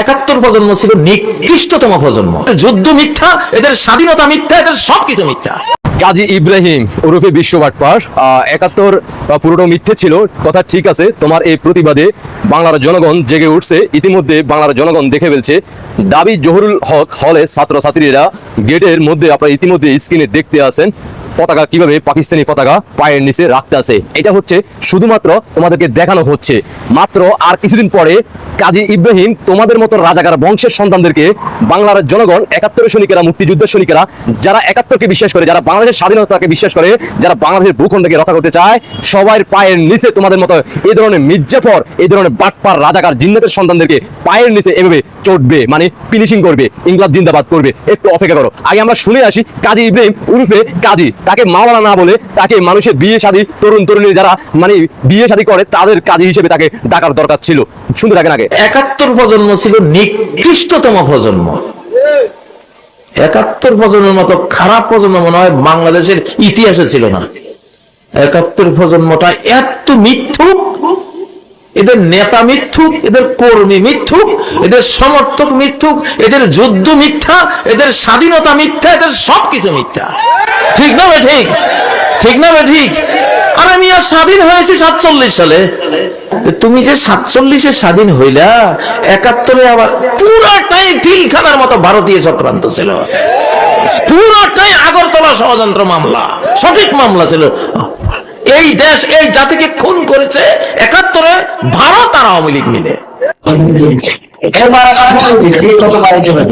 একাত্তর প্রজন্ম ছিল নিকৃষ্টতম প্রজন্ম। যুদ্ধ মিথ্যা, এদের স্বাধীনতা মিথ্যা, এদের সবকিছু মিথ্যা। কাজী ইব্রাহিম ওরফে বিশ্ব বাটপার একাত্তর পুরোটা মিথ্যে ছিল। কথা ঠিক আছে, তোমার এই প্রতিবাদে বাংলার জনগণ জেগে উঠছে। ইতিমধ্যে বাংলার জনগণ দেখে ফেলছে। দাবি জহুরুল হক হলে ছাত্রছাত্রীরা গেটের মধ্যে আপনারা ইতিমধ্যে স্ক্রিনে দেখতে আছেন। পতাকা, কীভাবে পাকিস্তানি পতাকা পায়ের নিচে রাখতে আছে, এটা হচ্ছে শুধুমাত্র তোমাদেরকে দেখানো হচ্ছে। মাত্র আর কিছুদিন পরে কাজী ইব্রাহিম তোমাদের মতো রাজাকার বংশের সন্তানদেরকে বাংলার জনগণ, একাত্তরের সৈনিকেরা, মুক্তিযুদ্ধের সৈনিকেরা, যারা একাত্তরকে বিশ্বাস করে, যারা বাংলাদেশের স্বাধীনতাকে বিশ্বাস করে, যারা বাংলাদেশের ভূখণ্ডকে রক্ষা করতে চায়, সবার পায়ের নিচে তোমাদের মতো এই ধরনের মির্জাফর এই ধরনের বাটপার রাজাকার জিন্নাতের সন্তানদেরকে পায়ের নিচে এভাবে চটবে মানে ফিনিশিং করবে ইংলাদ জিন্দাবাদ করবে, একটু অপেক্ষা করো। আগে আমরা শুনে আসি কাজী ইব্রাহিম উরুফে কাজী। তাকে মাওলানা না বলে তাকে মানুষের বিয়ে শাদী তরুণ তরুণী যারা মানে বিয়ে শাদী করে, তাদের কাজী হিসেবে তাকে ডাকার দরকার ছিল। শুনতে থাকেন আগে। একাত্তর প্রজন্ম ছিল নিকৃষ্টতম প্রজন্ম। একাত্তর প্রজন্মের মতো খারাপ প্রজন্ম মনে হয় বাংলাদেশের ইতিহাসে ছিল না। একাত্তর প্রজন্মটা এত মিথ্যুক এদের নেতা মিথ্যুক, এদের কর্মী মিথ্যুক, এদের সমর্থক মিথ্যুক, এদের যুদ্ধ মিথ্যা, এদের স্বাধীনতা মিথ্যা, এদের সবকিছু মিথ্যা। ঠিক না বে ঠিক? ঠিক না বে ঠিক? আর আমি আর স্বাধীন হয়েছি সাতচল্লিশ সালে। তুমি যে সাতচল্লিশে স্বাধীন হইলা, একাত্তরে আবার পুরাটাই পিলখানার মতো ভারতীয় চক্রান্ত ছিল। পুরাটাই আগরতলা ষড়যন্ত্র মামলা, সঠিক মামলা ছিল। এই দেশ এই জাতিকে খুন করেছে একাত্তরে ভারত আর আওয়ামী লীগ মিলে। উল্টা হয়ে। যাব না যাব তো ভাই। এবার আসলে এই কত বাড়ি যাবে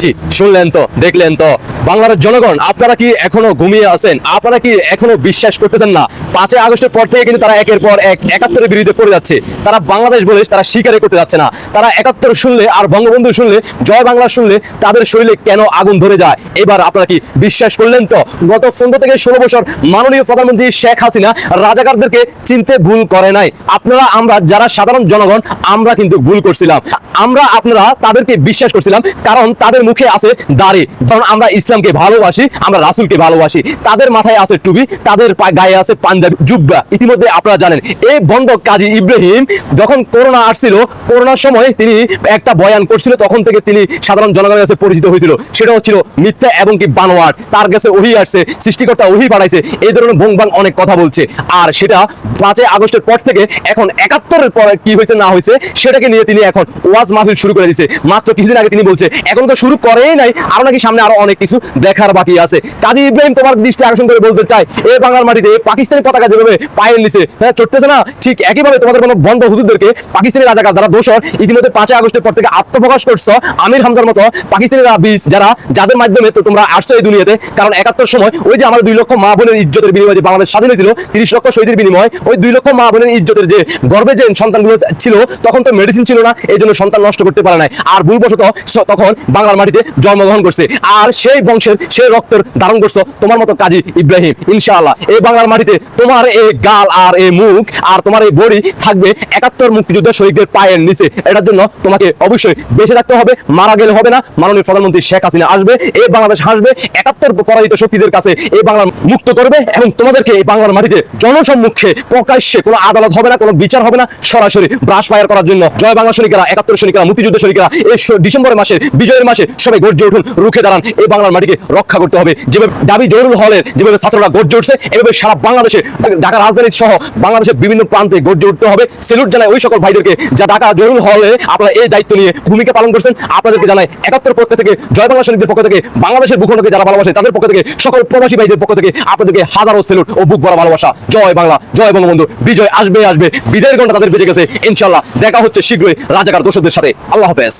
জি শুনলেন তো দেখলেন তো। বাংলার জনগণ, আপনারা কি এখনও ঘুমিয়ে আছেন? আপনারা কি এখনও বিশ্বাস করতেছেন না? পাঁচই আগস্টের পর থেকে কিন্তু তারা একের পর এক একাত্তরের বিরুদ্ধে পড়ে যাচ্ছে। তারা বাংলাদেশ বলে তারা স্বীকারই করতে যাচ্ছে না। তারা একাত্তর শুনলে আর বঙ্গবন্ধু শুনলে, জয় বাংলা শুনলে তাদের শরীরে কেন আগুন ধরে যায়? এবার আপনারা কি বিশ্বাস করলেন তো? গত পনেরো থেকে ষোলো বছর মাননীয় প্রধানমন্ত্রী শেখ হাসিনা রাজাকারদেরকে চিনতে ভুল করে নাই। আপনারা, আমরা যারা সাধারণ জনগণ, আমরা কিন্তু ভুল করছিলাম। আমরা, আপনারা তাদেরকে বিশ্বাস করছিলাম, কারণ তাদের মুখে আছে দাড়ি। কারণ আমরা ইসলামকে ভালোবাসি, আমরা রাসুলকে ভালোবাসি। তাদের মাথায় আছে টুপি, তাদের গায়ে আছে পাঞ্জাবি, জুব্বা। ইতিমধ্যে আপনারা জানেন, এই বন্ধ কাজী ইব্রাহিম যখন করোনা আসছিল, করোনার সময় তিনি একটা বয়ান করছিল, তখন থেকে তিনি সাধারণ জনগণের কাছে পরিচিত হয়েছিল। সেটা হচ্ছিল মিথ্যা এবং কি বানোয়াট। তার কাছে ওহি আসছে, সৃষ্টিকর্তা ওহি পাঠাইছে। এই ধরনের বং বাং অনেক কথা বলছে। আর সেটা পাঁচই আগস্টের পর থেকে এখন একাত্তরের পরে কি হয়েছে, না হয়েছে, সেটাকে নিয়ে তিনি এখন ওয়াজ মাহফিল শুরু করে দিয়েছে মাত্র কিছুদিন আগে তিনি বলছে, এখন তো শুরু করেই নাই, আরও নাকি সামনে আরও অনেক কিছু দেখার বাকি আছে। কাজী ইব্রাহিম তোমার দৃষ্টি আকর্ষণ করে বলতে চাই এই বাংলার মাটিতে পাকিস্তানি পতাকা যেভাবে পায়ের নিচে হ্যাঁ চড়তেছে না, ঠিক একইভাবে তোমাদের কোনো বন্ধ হুজুরদেরকে পাকিস্তানি রাজাকার যারা দোষর, ইতিমধ্যে পাঁচই আগস্টের পর থেকে আত্মপ্রকাশ করছ, আমির হামজার মতো পাকিস্তানি বীজ যারা, যাদের মাধ্যমে তো তোমরা আসছো এই দুনিয়াতে, কারণ একাত্তর সময় ওই যে আমার দুই লক্ষ মা বোনের ইজ্জতের বিনিময়ে যে বাংলাদেশ স্বাধীন হয়েছিল, তিরিশ লক্ষ শহীদের বিনিময়, ওই দুই লক্ষ মা বোনের ইজ্জতের যে গর্বে যে সন্তানগুলো ছিল, তখন তো মেডিসিন ছিল না, এই জন্য সন্তান নষ্ট করতে পারে নাই। আর ভুলবশত তখন বাংলার মাটিতে জন্মগ্রহণ করছে। আর সেই বংশের সেই রক্তের ধারণ করছ, তোমার মতো কাজী ইব্রাহিম, ইনশাআল্লাহ। এই বাংলার মাটিতে তোমার এই গাল আর এই মুখ আর তোমার এই বড়ি থাকবে একাত্তর মুক্তিযুদ্ধের শহীদদের পায়ের নিচে। এটার জন্য তোমাকে অবশ্যই বেঁচে থাকতে হবে, মারা গেলে হবে না। মাননীয় প্রধানমন্ত্রী শেখ হাসিনা আসবে, এই বাংলাদেশ হাসবে, একাত্তর পরাজিত শক্তিদের কাছে এই বাংলা মুক্ত করবে এবং তোমাদেরকে এই বাংলার মাটিতে জনসম্মুখে প্রকাশ্যে কোনো আদালত হবে না, কোনো বিচার হবে না, সরাসরি ব্রাশ ফায়ার করার জন্য। জয় বাংলা সৈনিকরা, একাত্তর সৈনিকরা, মুক্তিযুদ্ধ সৈনিকরা, এই স- ডিসেম্বর মাসের বিজয়ের মাসে সবাই গর্জে উঠুন, রুখে দাঁড়ান, এই বাংলার মাটিকে রক্ষা করতে হবে। যেভাবে দাবি জরুল হলের, যেভাবে ছাত্ররা গর্জে উঠছে, এভাবে সারা বাংলাদেশে, ঢাকা রাজধানী সহ বাংলাদেশের বিভিন্ন প্রান্তে গর্জে উঠতে হবে। সেলুট জানায় ওই সকল ভাইদেরকে যা ঢাকা জরুল হলে আপনারা এই দায়িত্ব নিয়ে ভূমিকা পালন করছেন। আপনাদেরকে জানাই একাত্তর পক্ষ থেকে, জয় বাংলা সৈনিকদের পক্ষ থেকে, বাংলাদেশের ভূখণ্ডকে যারা ভালোবাসে তাদের পক্ষ থেকে, সকল প্রবাসী ভাইদের পক্ষ থেকে আপনাদেরকে হাজারো সেলুট ও বুক ভরা ভালোবাসা। জয় বাংলা, জয় বঙ্গবন্ধু, বিজয় আসবে আসবে। বিজয়ের ঘণ্টা তাদের বেঁচে গেছে। ইনশাল্লাহ দেখা হচ্ছে শীঘ্রই রাজাকার দোষদের সাথে। আল্লাহ হাফেজ।